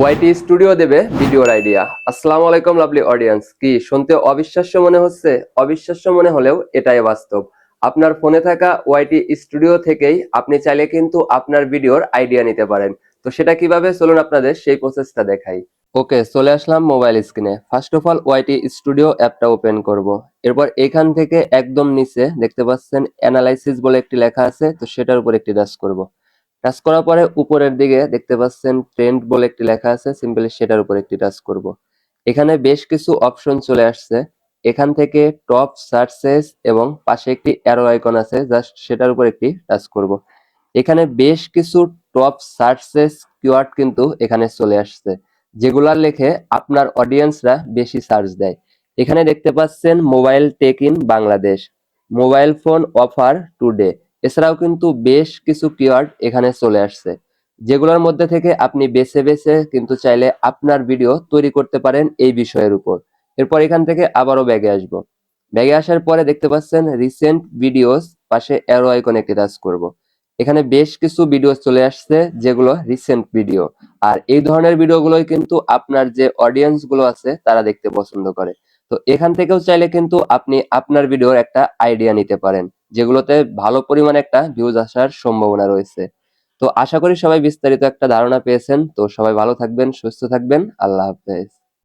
YT studio দেবে ভিডিওর idea. আসসালামু আলাইকুম লাভলি অডিয়েন্স কি, শুনতে অবিশ্বাস্য মনে হচ্ছে? অবিশ্বাস্য মনে হলেও এটাই বাস্তব। আপনার ফোনে থাকা ওয়াইটি স্টুডিও থেকেই আপনি চাইলে কিন্তু আপনার ভিডিওর আইডিয়া নিতে পারেন। তো সেটা কীভাবে? চলুন আপনাদের সেই প্রসেসটা দেখাই। ওকে, চলে আসলাম মোবাইল স্ক্রিনে। First of all YT studio অ্যাপটা ওপেন করব। এরপর এখান থেকে একদম নিচে দেখতে পাচ্ছেন অ্যানালাইসিস বলে একটি লেখা আছে, তো সেটার উপর একটি টাচ করব। টাচ করার পরে উপরের দিকে দেখতে পাচ্ছেন ট্রেন্ড বলে একটি লেখা আছে সিম্পলি সেটার উপর একটি টাচ করব। এখানে বেশ কিছু অপশন চলে আসছে। এখান থেকে টপ সার্চেস এবং পাশে একটি অ্যারো আইকন আছে জাস্ট সেটার উপর একটি টাচ করব। এখানে বেশ কিছু টপ সার্চেস কিওয়ার্ড কিন্তু এখানে চলে আসছে যেগুলার লেখে আপনার অডিয়েন্সরা বেশি সার্চ দেয়। এখানে দেখতে পাচ্ছেন mobile tech in Bangladesh mobile phone offer today এছাড়াও কিন্তু বেশ কিছু কিওয়ার্ড এখানে চলে আসছে, যেগুলোর মধ্যে থেকে আপনি বেছে বেছে কিন্তু চাইলে আপনার ভিডিও তৈরি করতে পারেন এই বিষয়ের উপর। এরপর এখান থেকে আবারও ব্যাগে আসব। ব্যাগে আসার পরে দেখতে পাচ্ছেন রিসেন্ট ভিডিওস পাশে অ্যারো আইকন একটি টাচ করব। এখানে বেশ কিছু ভিডিও চলে আসছে, যেগুলো রিসেন্ট ভিডিও আর এই ধরনের ভিডিওগুলোই কিন্তু আপনার যে অডিয়েন্সগুলো আছে, তারা দেখতে পছন্দ করে। তো এখান থেকেও চাইলে কিন্তু আপনি আপনার ভিডিওর একটা আইডিয়া নিতে পারেন। যেগুলোতে ভালো পরিমাণে একটা ভিউজ আসার সম্ভাবনা রয়েছে। তো আশা করি সবাই বিস্তারিত একটা ধারণা পেয়েছেন। তো সবাই ভালো থাকবেন, সুস্থ থাকবেন। আল্লাহ হাফেজ।